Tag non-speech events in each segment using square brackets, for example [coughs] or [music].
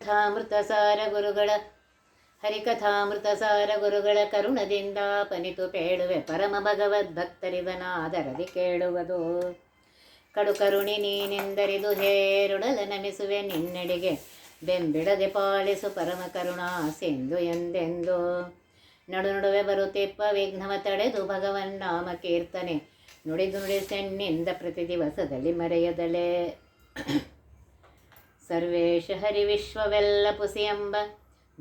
ಕಥಾಮೃತಸಾರ ಗುರುಗಳ, ಹರಿಕಥಾಮೃತಸಾರ ಗುರುಗಳ ಕರುಣದಿಂದ ಪನಿತು ಪೇಳುವೆ ಪರಮ ಭಗವದ್ಭಕ್ತರಿವನಾದರದಿ ಕೇಳುವುದು. ಕಡು ಕರುಣಿ ನೀನೆಂದರಿದು ಹೇರುಡಲ ನಮಿಸುವೆ ನಿನ್ನಡಿಗೆ, ಬೆಂಬಿಡದೆ ಪಾಲಿಸು ಪರಮ ಕರುಣಾ ಸಿಂಧು ಎಂದೆಂದು. ನಡು ನಡುವೆ ಬರುತ್ತಿಪ್ಪ ವಿಘ್ನವ ತಡೆದು ಭಗವನ್ ನಾಮ ಕೀರ್ತನೆ, ನುಡಿದು ನುಡಿಸೆನ್ನಿಂದ ಪ್ರತಿ ದಿವಸದಲ್ಲಿ ಮರೆಯದಲೇ. ಸರ್ವೇಶ ಹರಿ ವಿಶ್ವವೆಲ್ಲ ಪುಸಿ ಎಂಬ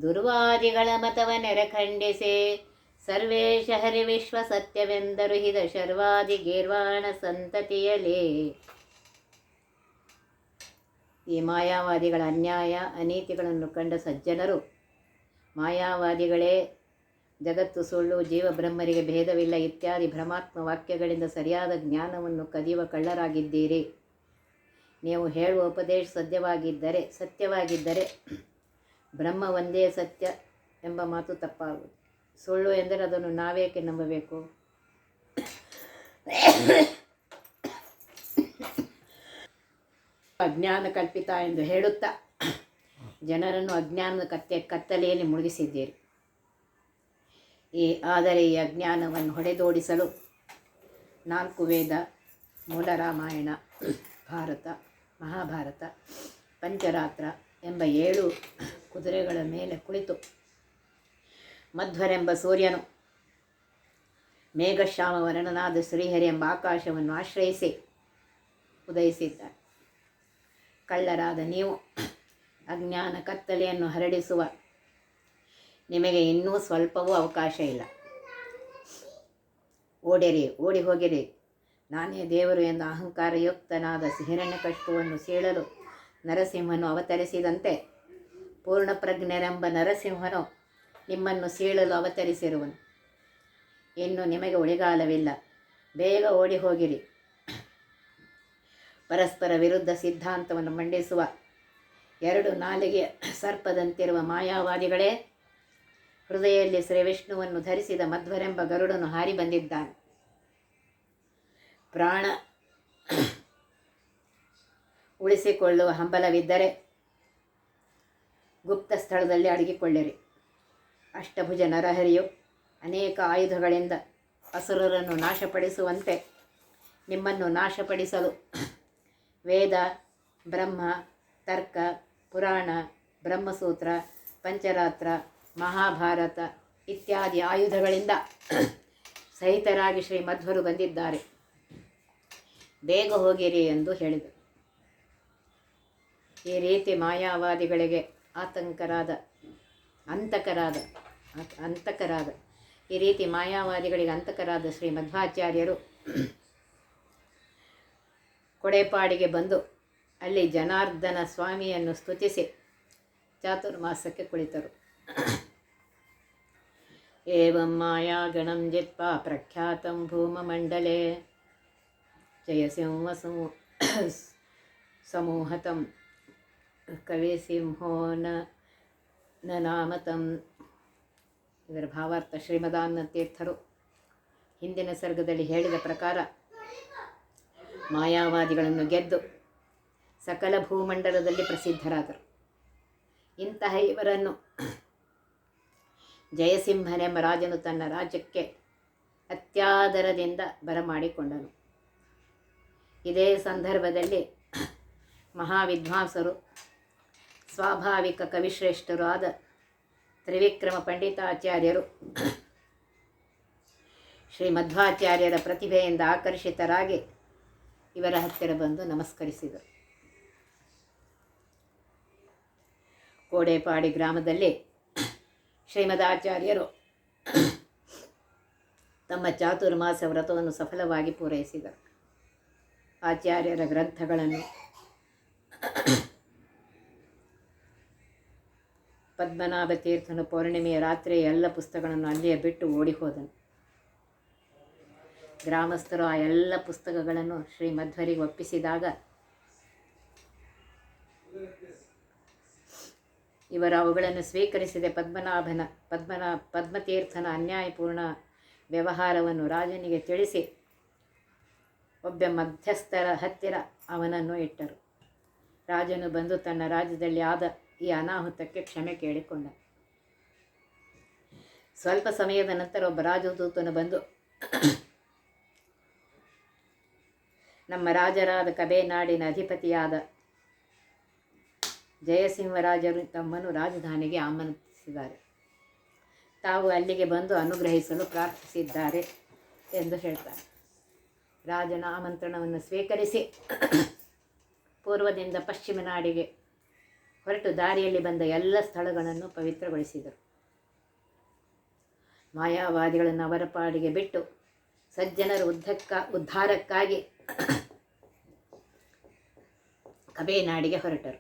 ದುರ್ವಾದಿಗಳ ಮತವ ನೆರೆ ಖಂಡಿಸಿ. ಸರ್ವೇಶ ಹರಿ ವಿಶ್ವ ಸತ್ಯವೆಂದರು ಹಿದ ಶರ್ವಾದಿ ಗೇರ್ವಾಣ ಸಂತತಿಯಲಿ. ಈ ಮಾಯಾವಾದಿಗಳ ಅನ್ಯಾಯ, ಅನೀತಿಗಳನ್ನು ಕಂಡ ಸಜ್ಜನರು, ಮಾಯಾವಾದಿಗಳೇ, ಜಗತ್ತು ಸುಳ್ಳು, ಜೀವಬ್ರಹ್ಮರಿಗೆ ಭೇದವಿಲ್ಲ ಇತ್ಯಾದಿ ಭ್ರಮಾತ್ಮ ವಾಕ್ಯಗಳಿಂದ ಸರಿಯಾದ ಜ್ಞಾನವನ್ನು ಕದಿಯುವ ಕಳ್ಳರಾಗಿದ್ದೀರಿ. ನೀವು ಹೇಳುವ ಉಪದೇಶ ಸದ್ಯವಾಗಿದ್ದರೆ, ಸತ್ಯವಾಗಿದ್ದರೆ ಬ್ರಹ್ಮ ಒಂದೇ ಸತ್ಯ ಎಂಬ ಮಾತು ತಪ್ಪಾಗುವುದು. ಸುಳ್ಳು ಎಂದರೆ ಅದನ್ನು ನಾವೇಕೆ ನಂಬಬೇಕು? ಅಜ್ಞಾನ ಕಲ್ಪಿತ ಎಂದು ಹೇಳುತ್ತಾ ಜನರನ್ನು ಅಜ್ಞಾನದ ಕತ್ತೆ, ಕತ್ತಲೆಯಲ್ಲಿ ಮುಳುಗಿಸಿದ್ದೀರಿ. ಈ ಆದರೆ ಈ ಅಜ್ಞಾನವನ್ನು ಹೊಡೆದೋಡಿಸಲು ನಾಲ್ಕು ವೇದ, ಮೂಲ ರಾಮಾಯಣ, ಭಾರತ ಮಹಾಭಾರತ, ಪಂಚರಾತ್ರ ಎಂಬ ಏಳು ಕುದುರೆಗಳ ಮೇಲೆ ಕುಳಿತು. ಮಧ್ವರೆಂಬ ಸೂರ್ಯನು ಮೇಘಶ್ಯಾಮ ವರ್ಣನಾದ ಶ್ರೀಹರಿ ಎಂಬ ಆಕಾಶವನ್ನು ಆಶ್ರಯಿಸಿ ಉದಯಿಸಿದ್ದಾರೆ ಕಳ್ಳರಾದ ನೀವು ಅಜ್ಞಾನ ಕತ್ತಲೆಯನ್ನು ಹರಡಿಸುವ ನಿಮಗೆ ಇನ್ನೂ ಸ್ವಲ್ಪವೂ ಅವಕಾಶ ಇಲ್ಲ. ಓಡಿರಿ, ಓಡಿ ಹೋಗಿರಿ. ನಾನೇ ದೇವರು ಎಂದು ಅಹಂಕಾರಯುಕ್ತನಾದ ಹಿರಣ್ಯಕಷ್ಟುವನ್ನು ಸೀಳಲು ನರಸಿಂಹನು ಅವತರಿಸಿದಂತೆ ಪೂರ್ಣಪ್ರಜ್ಞರೆಂಬ ನರಸಿಂಹನು ನಿಮ್ಮನ್ನು ಸೀಳಲು ಅವತರಿಸಿರುವನು. ಇನ್ನು ನಿಮಗೆ ಉಳಿಗಾಲವಿಲ್ಲ. ಬೇಗ ಓಡಿ ಹೋಗಿರಿ. ಪರಸ್ಪರ ವಿರುದ್ಧ ಸಿದ್ಧಾಂತವನ್ನು ಮಂಡಿಸುವ ಎರಡು ನಾಲಿಗೆ ಸರ್ಪದಂತಿರುವ ಮಾಯಾವಾದಿಗಳೇ, ಹೃದಯದಲ್ಲಿ ಶ್ರೀ ವಿಷ್ಣುವನ್ನು ಧರಿಸಿದ ಮಧ್ವರೆಂಬ ಗರುಡನು ಹಾರಿ ಬಂದಿದ್ದಾನೆ. ಪ್ರಾಣ ಉಳಿಸಿಕೊಳ್ಳುವ ಹಂಬಲವಿದ್ದರೆ ಗುಪ್ತ ಸ್ಥಳದಲ್ಲಿ ಅಡಗಿಕೊಳ್ಳಿರಿ. ಅಷ್ಟಭುಜ ನರಹರಿಯು ಅನೇಕ ಆಯುಧಗಳಿಂದ ಅಸುರರನ್ನು ನಾಶಪಡಿಸುವಂತೆ ನಿಮ್ಮನ್ನು ನಾಶಪಡಿಸಲು ವೇದ, ಬ್ರಹ್ಮ, ತರ್ಕ, ಪುರಾಣ, ಬ್ರಹ್ಮಸೂತ್ರ, ಪಂಚರಾತ್ರ, ಮಹಾಭಾರತ ಇತ್ಯಾದಿ ಆಯುಧಗಳಿಂದ ಸಹಿತರಾಗಿ ಶ್ರೀ ಮಧ್ವರು ಬಂದಿದ್ದಾರೆ. ಬೇಗ ಹೋಗಿರಿ ಎಂದು ಹೇಳಿದರು. ಈ ರೀತಿ ಮಾಯಾವಾದಿಗಳಿಗೆ ಆತಂಕರಾದ ಅಂತಕರಾದ ಅಂತಕರಾದ ಈ ರೀತಿ ಮಾಯಾವಾದಿಗಳಿಗೆ ಅಂತಕರಾದ ಶ್ರೀ ಮಧ್ವಾಚಾರ್ಯರು ಕೊಡೆಪಾಡಿಗೆ ಬಂದು ಅಲ್ಲಿ ಜನಾರ್ದನ ಸ್ವಾಮಿಯನ್ನು ಸ್ತುತಿಸಿ ಚಾತುರ್ಮಾಸಕ್ಕೆ ಕುಳಿತರು. ಏವಂ ಮಾಯಾಗಣಂ ಜಿತ್ವಾ ಪ್ರಖ್ಯಾತಂ ಭೂಮಮಂಡಲೆ ಜಯಸಿಂಹ ಸಮೂಹತಂ ಕವಿಸಿಂಹೋ ನ ನ ನಾಮತಂ ಇದರ ಭಾವಾರ್ಥ ಶ್ರೀಮದಾನ ತೀರ್ಥರು ಹಿಂದಿನ ಸರ್ಗದಲ್ಲಿ ಹೇಳಿದ ಪ್ರಕಾರ ಮಾಯಾವಾದಿಗಳನ್ನು ಗೆದ್ದು ಸಕಲ ಭೂಮಂಡಲದಲ್ಲಿ ಪ್ರಸಿದ್ಧರಾದರು. ಇಂತಹ ಇವರನ್ನು ಜಯಸಿಂಹನೆಂಬ ರಾಜನು ತನ್ನ ರಾಜ್ಯಕ್ಕೆ ಅತ್ಯಾದರದಿಂದ ಬರಮಾಡಿಕೊಂಡನು. ಇದೇ ಸಂದರ್ಭದಲ್ಲಿ ಮಹಾವಿದ್ವಾಂಸರು, ಸ್ವಾಭಾವಿಕ ಕವಿಶ್ರೇಷ್ಠರು ಆದ ತ್ರಿವಿಕ್ರಮ ಪಂಡಿತಾಚಾರ್ಯರು ಶ್ರೀ ಮಧ್ವಾಚಾರ್ಯರ ಪ್ರತಿಭೆಯಿಂದ ಆಕರ್ಷಿತರಾಗಿ ಇವರ ಹತ್ತಿರ ಬಂದು ನಮಸ್ಕರಿಸಿದರು. ಕೋಡೆಪಾಡಿ ಗ್ರಾಮದಲ್ಲಿ ಶ್ರೀಮದಾಚಾರ್ಯರು ತಮ್ಮ ಚಾತುರ್ಮಾಸ ವ್ರತವನ್ನು ಸಫಲವಾಗಿ ಪೂರೈಸಿದರು. ಆಚಾರ್ಯರ ಗ್ರಂಥಗಳನ್ನು. ಪದ್ಮನಾಭ ತೀರ್ಥನು ಪೌರ್ಣಿಮೆಯ ರಾತ್ರಿ ಎಲ್ಲ ಪುಸ್ತಕಗಳನ್ನು ಅಲ್ಲಿಯೇ ಬಿಟ್ಟು ಓಡಿ ಹೋದನು ಗ್ರಾಮಸ್ಥರು ಆ ಎಲ್ಲ ಪುಸ್ತಕಗಳನ್ನು ಶ್ರೀ ಮಧ್ವರಿಗೆ ಒಪ್ಪಿಸಿದಾಗ ಇವರು ಅವುಗಳನ್ನು ಸ್ವೀಕರಿಸಿದೆ ಪದ್ಮನಾಭನ ಪದ್ಮನಾ ಪದ್ಮತೀರ್ಥನ ಅನ್ಯಾಯಪೂರ್ಣ ವ್ಯವಹಾರವನ್ನು ರಾಜನಿಗೆ ತಿಳಿಸಿ ಒಬ್ಬ ಮಧ್ಯಸ್ಥರ ಹತ್ತಿರ ಅವನನ್ನು ಇಟ್ಟರು. ರಾಜನು ಬಂದು ತನ್ನ ರಾಜ್ಯದಲ್ಲಿ ಆದ ಈ ಅನಾಹುತಕ್ಕೆ ಕ್ಷಮೆ ಕೇಳಿಕೊಂಡ. ಸ್ವಲ್ಪ ಸಮಯದ ನಂತರ ಒಬ್ಬ ರಾಜದೂತನು ಬಂದು, ನಮ್ಮ ರಾಜರಾದ ಕಬೇನಾಡಿನ ಅಧಿಪತಿಯಾದ ಜಯಸಿಂಹರಾಜರು ತಮ್ಮನ್ನು ರಾಜಧಾನಿಗೆ ಆಮಂತ್ರಿಸಿದ್ದಾರೆ. ತಾವು ಅಲ್ಲಿಗೆ ಬಂದು ಅನುಗ್ರಹಿಸಲು ಪ್ರಾರ್ಥಿಸಿದ್ದಾರೆ ಎಂದು ಹೇಳ್ತಾರೆ. ರಾಜನ ಆಮಂತ್ರಣವನ್ನು ಸ್ವೀಕರಿಸಿ [coughs] ಪೂರ್ವದಿಂದ ಪಶ್ಚಿಮ ನಾಡಿಗೆ ಹೊರಟು ದಾರಿಯಲ್ಲಿ ಬಂದ ಎಲ್ಲ ಸ್ಥಳಗಳನ್ನು ಪವಿತ್ರಗೊಳಿಸಿದರು. ಮಾಯಾವಾದಿಗಳನ್ನು ಅವರ ಪಾಡಿಗೆ ಬಿಟ್ಟು ಸಜ್ಜನರ ಉದ್ದಕ್ಕ, ಉದ್ಧಾರಕ್ಕಾಗಿ [coughs] ಕಬೇನಾಡಿಗೆ ಹೊರಟರು.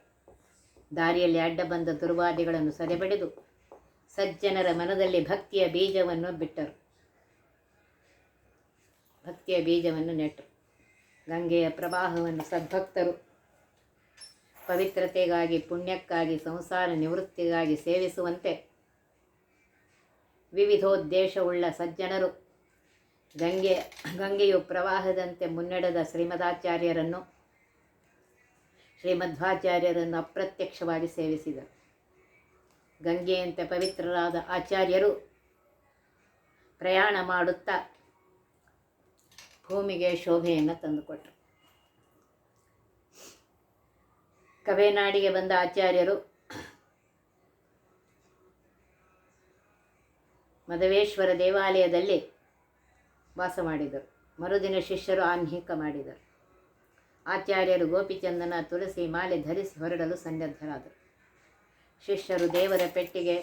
ದಾರಿಯಲ್ಲಿ ಅಡ್ಡ ಬಂದ ದುರ್ವಾದಿಗಳನ್ನು ಸದೆಬಡಿದು ಸಜ್ಜನರ ಮನದಲ್ಲಿ ಭಕ್ತಿಯ ಬೀಜವನ್ನು ಬಿಟ್ಟರು. ಭಕ್ತಿಯ ಬೀಜವನ್ನು ನೆಟ್ಟರು ಗಂಗೆಯ ಪ್ರವಾಹವನ್ನು ಸದ್ಭಕ್ತರು ಪವಿತ್ರತೆಗಾಗಿ, ಪುಣ್ಯಕ್ಕಾಗಿ, ಸಂಸಾರ ನಿವೃತ್ತಿಗಾಗಿ ಸೇವಿಸುವಂತೆ ವಿವಿಧೋದ್ದೇಶವುಳ್ಳ ಸಜ್ಜನರು ಗಂಗೆ, ಗಂಗೆಯು ಪ್ರವಾಹದಂತೆ ಮುನ್ನಡೆದ ಶ್ರೀಮದಾಚಾರ್ಯರನ್ನು, ಶ್ರೀಮಧ್ವಾಚಾರ್ಯರನ್ನು ಅಪ್ರತ್ಯಕ್ಷವಾಗಿ ಸೇವಿಸಿದರು. ಗಂಗೆಯಂತೆ ಪವಿತ್ರರಾದ ಆಚಾರ್ಯರು ಪ್ರಯಾಣ ಮಾಡುತ್ತಾ ಭೂಮಿಗೆ ಶೋಭೆಯನ್ನು ತಂದುಕೊಟ್ಟರು ಕವೇನಾಡಿಗೆ ಬಂದ ಆಚಾರ್ಯರು ಮಧವೇಶ್ವರ ದೇವಾಲಯದಲ್ಲಿ ವಾಸ ಮಾಡಿದರು. ಮರುದಿನ ಶಿಷ್ಯರು ಆನ್ಹಿಕ ಮಾಡಿದರು. ಆಚಾರ್ಯರು ಗೋಪಿಚಂದನ ತುಳಸಿ ಮಾಲೆ ಧರಿಸಿ ಹೊರಡಲು ಸನ್ನದ್ಧರಾದರು. ಶಿಷ್ಯರು ದೇವರ ಪೆಟ್ಟಿಗೆ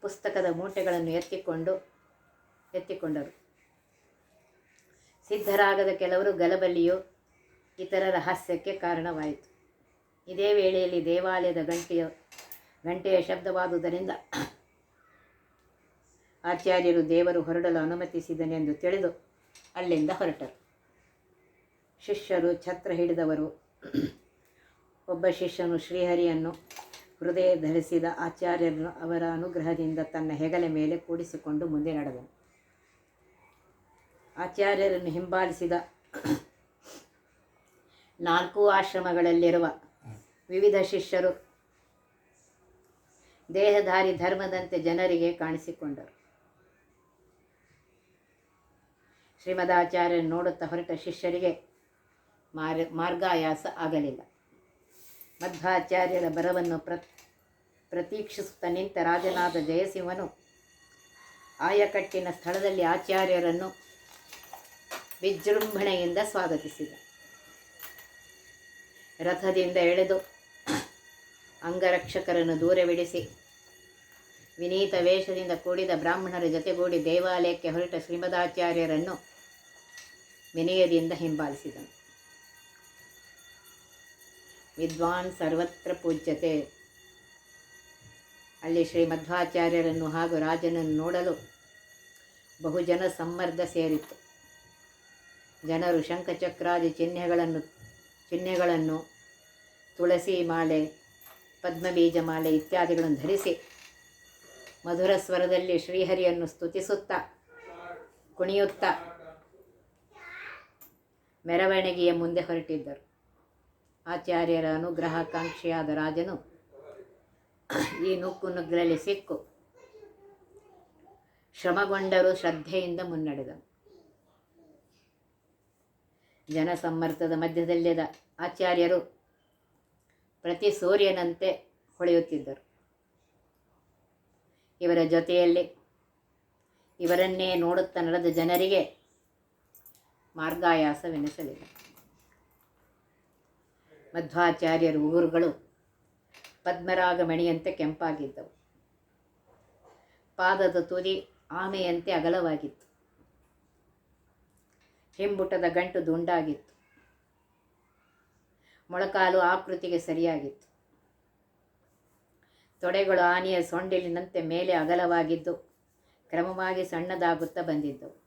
ಪುಸ್ತಕದ ಮೂಟೆಗಳನ್ನು ಎತ್ತಿಕೊಂಡು, ಎತ್ತಿಕೊಂಡರು. ಸಿದ್ಧರಾಗದ ಕೆಲವರು ಗಲಬಲ್ಲಿಯು ಇತರ ರಹಸ್ಯಕ್ಕೆ ಕಾರಣವಾಯಿತು. ಇದೇ ವೇಳೆಯಲ್ಲಿ ದೇವಾಲಯದ ಗಂಟೆಯ ಗಂಟೆಯ ಶಬ್ದವಾದುದರಿಂದ ಆಚಾರ್ಯರು ದೇವರು ಹೊರಡಲು ಅನುಮತಿಸಿದನೆಂದು ತಿಳಿದು ಅಲ್ಲಿಂದ ಹೊರಟರು. ಶಿಷ್ಯರು ಛತ್ರ ಹಿಡಿದವರು. ಒಬ್ಬ ಶಿಷ್ಯನು ಶ್ರೀಹರಿಯನ್ನು ಹೃದಯ ಧರಿಸಿದ ಆಚಾರ್ಯರನ್ನು ಅವರ ಅನುಗ್ರಹದಿಂದ ತನ್ನ ಹೆಗಲ ಮೇಲೆ ಕೂಡಿಸಿಕೊಂಡು ಮುಂದೆ ನಡೆದನು. ಆಚಾರ್ಯರನ್ನು ಹಿಂಬಾಲಿಸಿದ ನಾಲ್ಕು ಆಶ್ರಮಗಳಲ್ಲಿರುವ ವಿವಿಧ ಶಿಷ್ಯರು ದೇಹಧಾರಿ ಧರ್ಮದಂತೆ ಜನರಿಗೆ ಕಾಣಿಸಿಕೊಂಡರು. ಶ್ರೀಮದಾಚಾರ್ಯರು ನೋಡುತ್ತಾ ಹೊರಟ ಶಿಷ್ಯರಿಗೆ ಮಾರ್, ಮಾರ್ಗಾಯಾಸ ಆಗಲಿಲ್ಲ. ಮಧ್ವಾಚಾರ್ಯರ ಬರವನ್ನು ಪ್ರ ಪ್ರತೀಕ್ಷಿಸುತ್ತಾ ನಿಂತ ರಾಜನಾದ ಜಯಸಿಂಹನು ಆಯಕಟ್ಟಿನ ಸ್ಥಳದಲ್ಲಿ ಆಚಾರ್ಯರನ್ನು ವಿಜೃಂಭಣೆಯಿಂದ ಸ್ವಾಗತಿಸಿದ. ರಥದಿಂದ ಎಳೆದು ಅಂಗರಕ್ಷಕರನ್ನು ದೂರವಿಡಿಸಿ, ವಿನೀತ ವೇಷದಿಂದ ಕೂಡಿದ ಬ್ರಾಹ್ಮಣರ ಜೊತೆಗೂಡಿ ದೇವಾಲಯಕ್ಕೆ ಹೊರಟ ಶ್ರೀಮದಾಚಾರ್ಯರನ್ನು ವಿನಯದಿಂದ ಹಿಂಬಾಲಿಸಿದನು. ವಿದ್ವಾನ್ ಸರ್ವತ್ರ ಪೂಜ್ಯತೆ. ಅಲ್ಲಿ ಶ್ರೀಮಧ್ವಾಚಾರ್ಯರನ್ನು ಹಾಗೂ ರಾಜನನ್ನು ನೋಡಲು ಬಹುಜನ ಸಮ್ಮರ್ದ ಸೇರಿತ್ತು. ಜನರು ಶಂಖಚಕ್ರಾದಿ ಚಿಹ್ನೆಗಳನ್ನು ಚಿಹ್ನೆಗಳನ್ನು ತುಳಸಿ ಮಾಲೆ, ಪದ್ಮಬೀಜ ಮಾಲೆ ಇತ್ಯಾದಿಗಳನ್ನು ಧರಿಸಿ ಮಧುರ ಸ್ವರದಲ್ಲಿ ಶ್ರೀಹರಿಯನ್ನು ಸ್ತುತಿಸುತ್ತಾ, ಕುಣಿಯುತ್ತಾ ಮೆರವಣಿಗೆಯ ಮುಂದೆ ಹೊರಟಿದ್ದರು. ಆಚಾರ್ಯರ ಅನುಗ್ರಹಕಾಂಕ್ಷಿಯಾದ ರಾಜನು ಈ ನುಕ್ಕು ನುಗ್ಗಲಲ್ಲಿ ಸಿಕ್ಕು. ಶ್ರಮಗೊಂಡರು ಶ್ರದ್ಧೆಯಿಂದ ಮುನ್ನಡೆದನು. ಜನಸಮ್ಮರ್ದದ ಮಧ್ಯದಲ್ಲಿದ್ದ ಆಚಾರ್ಯರು ಪ್ರತಿ ಸೂರ್ಯನಂತೆ ಹೊಳೆಯುತ್ತಿದ್ದರು. ಇವರ ಜೊತೆಯಲ್ಲಿ ಇವರನ್ನೇ ನೋಡುತ್ತಾ ನಡೆದ ಜನರಿಗೆ ಮಾರ್ಗಾಯಾಸವೆನಿಸಲಿಲ್ಲ. ಮಧ್ವಾಚಾರ್ಯರು ಊರುಗಳು ಪದ್ಮರಾಗ ಮಣಿಯಂತೆ ಕೆಂಪಾಗಿದ್ದವು. ಪಾದದ ತುದಿ ಆಮೆಯಂತೆ ಅಗಲವಾಗಿತ್ತು. ಹಿಂಬುಟದ ಗಂಟು ದುಂಡಾಗಿತ್ತು. ಮೊಳಕಾಲು ಆಕೃತಿಗೆ ಸರಿಯಾಗಿತ್ತು. ತೊಡೆಗಳು ಆನೆಯ ಸೊಂಡಿಲಿನಂತೆ ಮೇಲೆ ಅಗಲವಾಗಿದ್ದು, ಕ್ರಮವಾಗಿ ಸಣ್ಣದಾಗುತ್ತಾ ಬಂದಿದ್ದವು.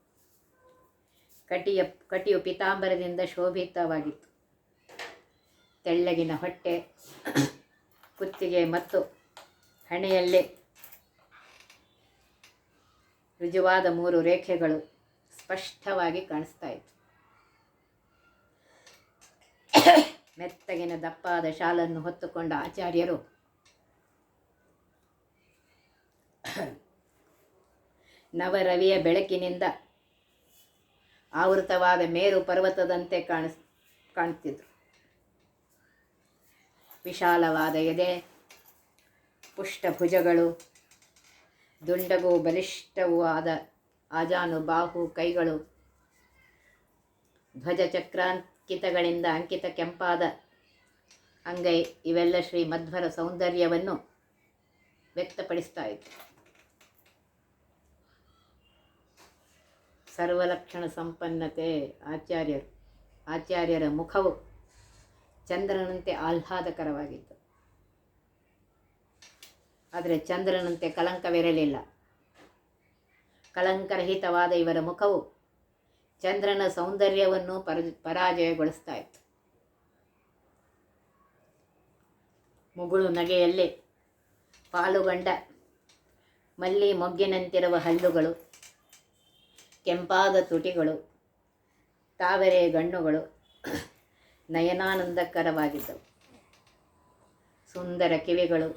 ಕಟಿಯ, ಕಟಿಯು ಪಿತಾಂಬರದಿಂದ ಶೋಭಿತವಾಗಿತ್ತು. ತೆಳ್ಳಗಿನ ಹೊಟ್ಟೆ, ಕುತ್ತಿಗೆ ಮತ್ತು ಹಣೆಯಲ್ಲೇ ರುಜುವಾದ ಮೂರು ರೇಖೆಗಳು ಸ್ಪಷ್ಟವಾಗಿ ಕಾಣಿಸ್ತಾ ಇತ್ತು. ಮೆತ್ತಗಿನ ದಪ್ಪಾದ ಶಾಲನ್ನು ಹೊತ್ತುಕೊಂಡ ಆಚಾರ್ಯರು ನವರವಿಯ ಬೆಳಕಿನಿಂದ ಆವೃತವಾದ ಮೇರು ಪರ್ವತದಂತೆ ಕಾಣಿಸ್, ಕಾಣ್ತಿದ್ರು. ವಿಶಾಲವಾದ ಎದೆ ಪುಷ್ಟ ಭುಜಗಳು ದುಂಡಗೂ ಬಲಿಷ್ಠವೂ ಆದ ಆಜಾನುಬಾಹು ಕೈಗಳು. ಧ್ವಜ ಚಕ್ರಾಂಕಿತಗಳಿಂದ ಅಂಕಿತ ಕೆಂಪಾದ ಅಂಗೈ, ಇವೆಲ್ಲ ಶ್ರೀ ಮಧ್ವರ ಸೌಂದರ್ಯವನ್ನು ವ್ಯಕ್ತಪಡಿಸ್ತಾ ಇತ್ತು. ಸರ್ವಲಕ್ಷಣ ಸಂಪನ್ನತೆ ಆಚಾರ್ಯರು. ಆಚಾರ್ಯರ ಮುಖವು ಚಂದ್ರನಂತೆ ಆಹ್ಲಾದಕರವಾಗಿತ್ತು. ಆದರೆ ಚಂದ್ರನಂತೆ ಕಲಂಕವಿರಲಿಲ್ಲ. ಕಲಂಕರಹಿತವಾದ ಇವರ ಮುಖವು ಚಂದ್ರನ ಸೌಂದರ್ಯವನ್ನು ಪರ ಪರಾಜಯಗೊಳಿಸ್ತಾ ಇತ್ತು ಮುಗುಳು ನಗೆಯಲ್ಲಿ ಪಾಲುಗಂಡ ಮಲ್ಲಿ ಮೊಗ್ಗಿನಂತಿರುವ ಹಲ್ಲುಗಳು, ಕೆಂಪಾದ ತುಟಿಗಳು, ತಾವರೆ ಗಣ್ಣುಗಳು ನಯನಾನಂದಕರವಾಗಿದ್ದವು. ಸುಂದರ ಕಿವಿಗಳು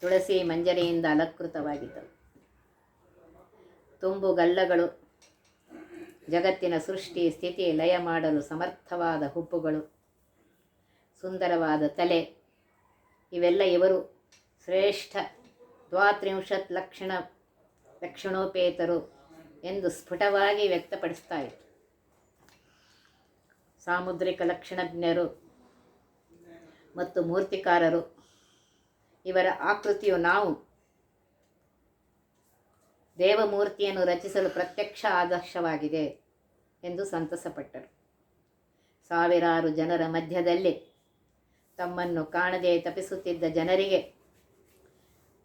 ತುಳಸಿ ಮಂಜರಿಯಿಂದ ಅಲಂಕೃತವಾಗಿದ್ದವು. ತುಂಬು ಗಲ್ಲಗಳು. ಜಗತ್ತಿನ ಸೃಷ್ಟಿ, ಸ್ಥಿತಿ, ಲಯ ಮಾಡಲು ಸಮರ್ಥವಾದ ಹುಬ್ಬುಗಳು. ಸುಂದರವಾದ ತಲೆ. ಇವೆಲ್ಲ ಇವರು ಶ್ರೇಷ್ಠ ದ್ವಾತ್ರಿಂಶತ್ ಲಕ್ಷಣ ಲಕ್ಷಣೋಪೇತರು ಎಂದು ಸ್ಫುಟವಾಗಿ ವ್ಯಕ್ತಪಡಿಸ್ತಾ ಸಾಮುದ್ರಿಕ ಲಕ್ಷಣಜ್ಞರು ಮತ್ತು ಮೂರ್ತಿಕಾರರು. ಇವರ ಆಕೃತಿಯು ನಾವು ದೇವಮೂರ್ತಿಯನ್ನು ರಚಿಸಲು ಪ್ರತ್ಯಕ್ಷ ಆದರ್ಶವಾಗಿದೆ ಎಂದು ಸಂತಸಪಟ್ಟರು. ಸಾವಿರಾರು ಜನರ ಮಧ್ಯದಲ್ಲಿ ತಮ್ಮನ್ನು ಕಾಣದೆ ತಪಿಸುತ್ತಿದ್ದ ಜನರಿಗೆ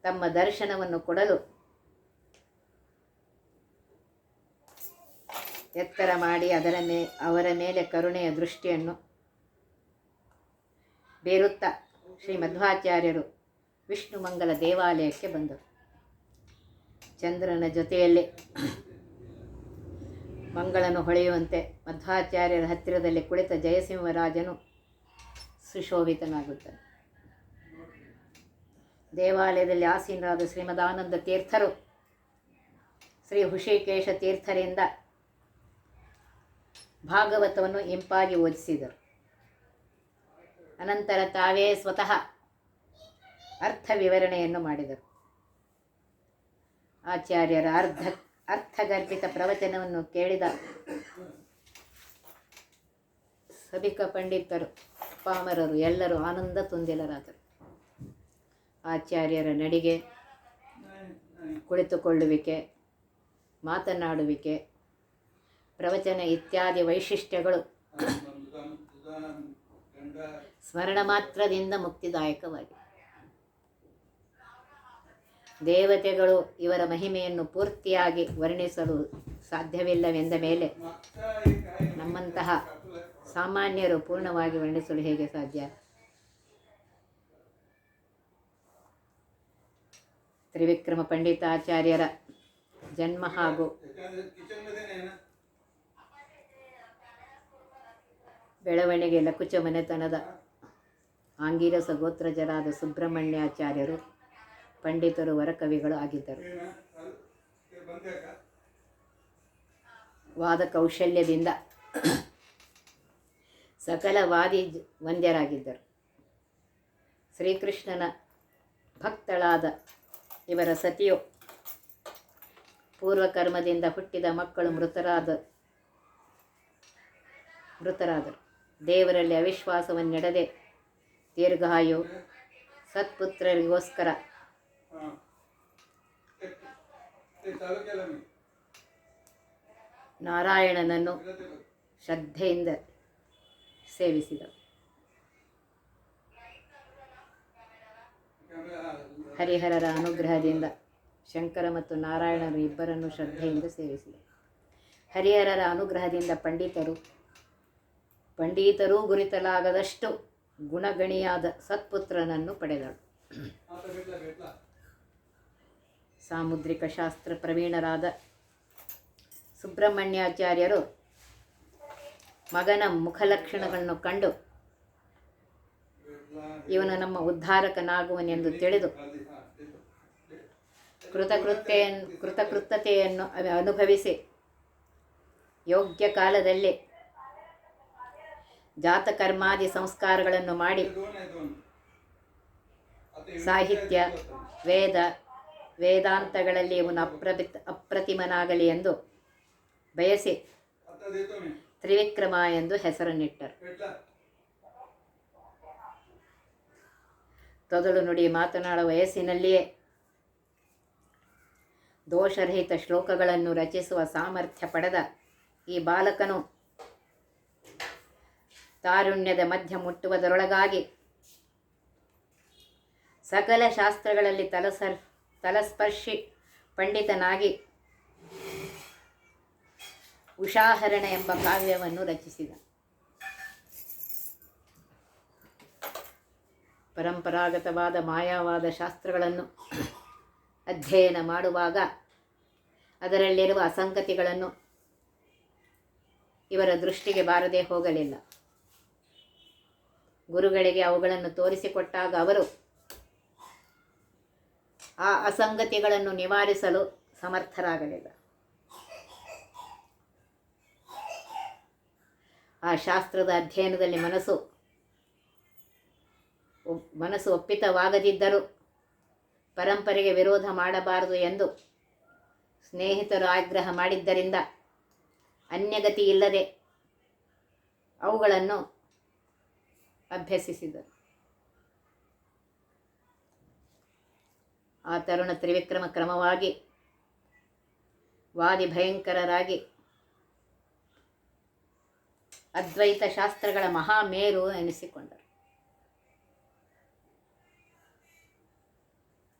ತಮ್ಮ ದರ್ಶನವನ್ನು ಕೊಡಲು ಎತ್ತರ ಮಾಡಿ ಅದರ ಮೇ, ಅವರ ಮೇಲೆ ಕರುಣೆಯ ದೃಷ್ಟಿಯನ್ನು ಬೇರುತ್ತಾ ಶ್ರೀ ಮಧ್ವಾಚಾರ್ಯರು ವಿಷ್ಣುಮಂಗಲ ದೇವಾಲಯಕ್ಕೆ ಬಂದರು. ಚಂದ್ರನ ಜೊತೆಯಲ್ಲಿ ಮಂಗಳನು ಹೊಳೆಯುವಂತೆ ಮಧ್ವಾಚಾರ್ಯರ ಹತ್ತಿರದಲ್ಲಿ ಕುಳಿತ ಜಯಸಿಂಹರಾಜನು ಸುಶೋಭಿತನಾಗುತ್ತಾನೆ. ದೇವಾಲಯದಲ್ಲಿ ಆಸೀನರಾದ ಶ್ರೀಮದಾನಂದ ತೀರ್ಥರು ಶ್ರೀ ಹುಷಿಕೇಶ ತೀರ್ಥರಿಂದ ಭಾಗವತವನ್ನು ಇಂಪಾಗಿ ಓದಿಸಿದರು. ಅನಂತರ ತಾವೇ ಸ್ವತಃ ಅರ್ಥ ವಿವರಣೆಯನ್ನು ಮಾಡಿದರು. ಆಚಾರ್ಯರ ಅರ್ಧ, ಅರ್ಥಗರ್ಭಿತ ಪ್ರವಚನವನ್ನು ಕೇಳಿದ ಸಭಿಕ ಪಂಡಿತರು, ಪಾಮರರು ಎಲ್ಲರೂ ಆನಂದ ತುಂದಿಲರಾದರು ಆಚಾರ್ಯರ ನಡಿಗೆ, ಕುಳಿತುಕೊಳ್ಳುವಿಕೆ, ಮಾತನಾಡುವಿಕೆ, ಪ್ರವಚನ ಇತ್ಯಾದಿ ವೈಶಿಷ್ಟ್ಯಗಳು ಸ್ಮರಣ ಮಾತ್ರದಿಂದ ಮುಕ್ತಿದಾಯಕವಾಗಿವೆ. ದೇವತೆಗಳು ಇವರ ಮಹಿಮೆಯನ್ನು ಪೂರ್ತಿಯಾಗಿ ವರ್ಣಿಸಲು ಸಾಧ್ಯವಿಲ್ಲವೆಂದ ಮೇಲೆ ನಮ್ಮಂತಹ ಸಾಮಾನ್ಯರು ಪೂರ್ಣವಾಗಿ ವರ್ಣಿಸಲು ಹೇಗೆ ಸಾಧ್ಯ? ತ್ರಿವಿಕ್ರಮ ಪಂಡಿತಾಚಾರ್ಯರ ಜನ್ಮ ಹಾಗೂ ಬೆಳವಣಿಗೆ ಲಕುಚ ಮನೆತನದ ಆಂಗಿರಸ ಗೋತ್ರಜರಾದ ಸುಬ್ರಹ್ಮಣ್ಯಾಚಾರ್ಯರು ಪಂಡಿತರು, ವರಕವಿಗಳು ಆಗಿದ್ದರು. ವಾದ ಕೌಶಲ್ಯದಿಂದ ಸಕಲ ವಾದಿ ವಂದ್ಯರಾಗಿದ್ದರು. ಶ್ರೀಕೃಷ್ಣನ ಭಕ್ತಳಾದ ಇವರ ಸತಿಯು ಪೂರ್ವಕರ್ಮದಿಂದ ಹುಟ್ಟಿದ ಮಕ್ಕಳು ಮೃತರಾದ, ಮೃತರಾದರು. ದೇವರಲ್ಲಿ ಅವಿಶ್ವಾಸವನ್ನೆಡದೆ ದೀರ್ಘಾಯು ಸತ್ಪುತ್ರರಿಗೋಸ್ಕರ ನಾರಾಯಣನನ್ನು ಶ್ರದ್ಧೆಯಿಂದ ಸೇವಿಸಿದ ಹರಿಹರರ ಅನುಗ್ರಹದಿಂದ ಶಂಕರ ಮತ್ತು ನಾರಾಯಣರು ಇಬ್ಬರನ್ನು ಶ್ರದ್ಧೆಯಿಂದ ಸೇವಿಸಿದರು. ಹರಿಹರರ ಅನುಗ್ರಹದಿಂದ ಪಂಡಿತರು ಪಂಡಿತರೂ ಗುರಿತಲಾಗದಷ್ಟು ಗುಣಗಣಿಯಾದ ಸತ್ಪುತ್ರನನ್ನು ಪಡೆದಳು. ಸಾಮುದ್ರಿಕ ಶಾಸ್ತ್ರ ಪ್ರವೀಣರಾದ ಸುಬ್ರಹ್ಮಣ್ಯಾಚಾರ್ಯರು ಮಗನ ಮುಖಲಕ್ಷಣಗಳನ್ನು ಕಂಡು ಇವನು ನಮ್ಮ ಉದ್ಧಾರಕನಾಗುವನೆಂದು ತಿಳಿದು ಕೃತಕೃತ್ಯ ಕೃತಕೃತ್ಯತೆಯನ್ನು ಅನು- ಅನುಭವಿಸಿ ಯೋಗ್ಯ ಕಾಲದಲ್ಲಿ ಜಾತಕರ್ಮಾದಿ ಸಂಸ್ಕಾರಗಳನ್ನು ಮಾಡಿ ಸಾಹಿತ್ಯ, ವೇದ ವೇದಾಂತಗಳಲ್ಲಿ ಇವನು ಅಪ್ರತಿಮನಾಗಲಿ ಎಂದು ಬಯಸಿ ತ್ರಿವಿಕ್ರಮ ಎಂದು ಹೆಸರನ್ನಿಟ್ಟರು. ತೊದಲು ನುಡಿ ಮಾತನಾಡುವ ವಯಸ್ಸಿನಲ್ಲಿಯೇ ದೋಷರಹಿತ ಶ್ಲೋಕಗಳನ್ನು ರಚಿಸುವ ಸಾಮರ್ಥ್ಯ ಪಡೆದ ಈ ಬಾಲಕನು ತಾರುಣ್ಯದ ಮಧ್ಯ ಮುಟ್ಟುವುದರೊಳಗಾಗಿ ಸಕಲ ಶಾಸ್ತ್ರಗಳಲ್ಲಿ ತಲಸರ್ ತಲಸ್ಪರ್ಶಿ ಪಂಡಿತನಾಗಿ ಉಷಾಹರಣ ಎಂಬ ಕಾವ್ಯವನ್ನು ರಚಿಸಿದ. ಪರಂಪರಾಗತವಾದ ಮಾಯಾವಾದ ಶಾಸ್ತ್ರಗಳನ್ನು ಅಧ್ಯಯನ ಮಾಡುವಾಗ ಅದರಲ್ಲಿರುವ ಅಸಂಗತಿಗಳನ್ನು ಇವರ ದೃಷ್ಟಿಗೆ ಬಾರದೇ ಹೋಗಲಿಲ್ಲ. ಗುರುಗಳಿಗೆ ಅವುಗಳನ್ನು ತೋರಿಸಿಕೊಟ್ಟಾಗ ಅವರು ಆ ಅಸಂಗತಿಗಳನ್ನು ನಿವಾರಿಸಲು ಸಮರ್ಥರಾಗಲಿಲ್ಲ. ಆ ಶಾಸ್ತ್ರದ ಅಧ್ಯಯನದಲ್ಲಿ ಮನಸ್ಸು ಮನಸ್ಸು ಒಪ್ಪಿತವಾಗದಿದ್ದರೂ ಪರಂಪರೆಗೆ ವಿರೋಧ ಮಾಡಬಾರದು ಎಂದು ಸ್ನೇಹಿತರು ಆಗ್ರಹ ಮಾಡಿದ್ದರಿಂದ ಅನ್ಯಗತಿ ಇಲ್ಲದೆ ಅವುಗಳನ್ನು ಅಭ್ಯಸಿಸಿದರು. ಆ ತರುಣ ತ್ರಿವಿಕ್ರಮ ಕ್ರಮವಾಗಿ ವಾದಿ ಭಯಂಕರರಾಗಿ ಅದ್ವೈತ ಶಾಸ್ತ್ರಗಳ ಮಹಾಮೇರು ಎನಿಸಿಕೊಂಡರು.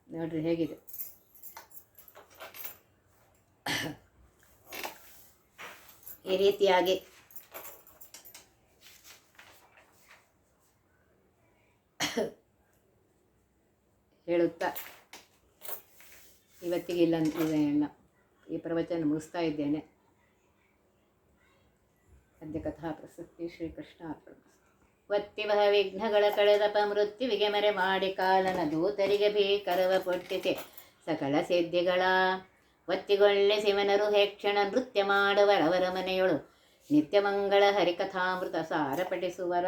ನೋಡ್ರಿ ಹೇಗಿದೆ. ಈ ರೀತಿಯಾಗಿ ಹೇಳುತ್ತಾ ಇವತ್ತಿಗೆ ಇಲ್ಲ ಇಲ್ಲ ಈ ಪ್ರವಚನ ಮುಗಿಸ್ತಾ ಇದ್ದೇನೆ. ಸದ್ಯ ಕಥಾ ಪ್ರಸಕ್ತಿ ಶ್ರೀಕೃಷ್ಣ ಅರ್ಪಣ ಒತ್ತಿವಹ ವಿಘ್ನಗಳ ಕಳೆದಪ ಮೃತ್ಯುವಿಗೆ ಮರೆ ಮಾಡಿ ಕಾಲನ ದೂತರಿಗೆ ಭೀಕರವ ಪೊಟ್ಟಿತೆ ಸಕಲ ಸಿದ್ಧಿಗಳ ವತ್ತಿಗೊಳ್ಳೆ ಶಿವನರು ಹೇಕ್ಷಣ ನೃತ್ಯ ಮಾಡುವರವರ ಮನೆಯೊಳು. ನಿತ್ಯ ಮಂಗಳ ಹರಿಕಥಾಮೃತ ಸಾರ ಪಠಿಸುವರ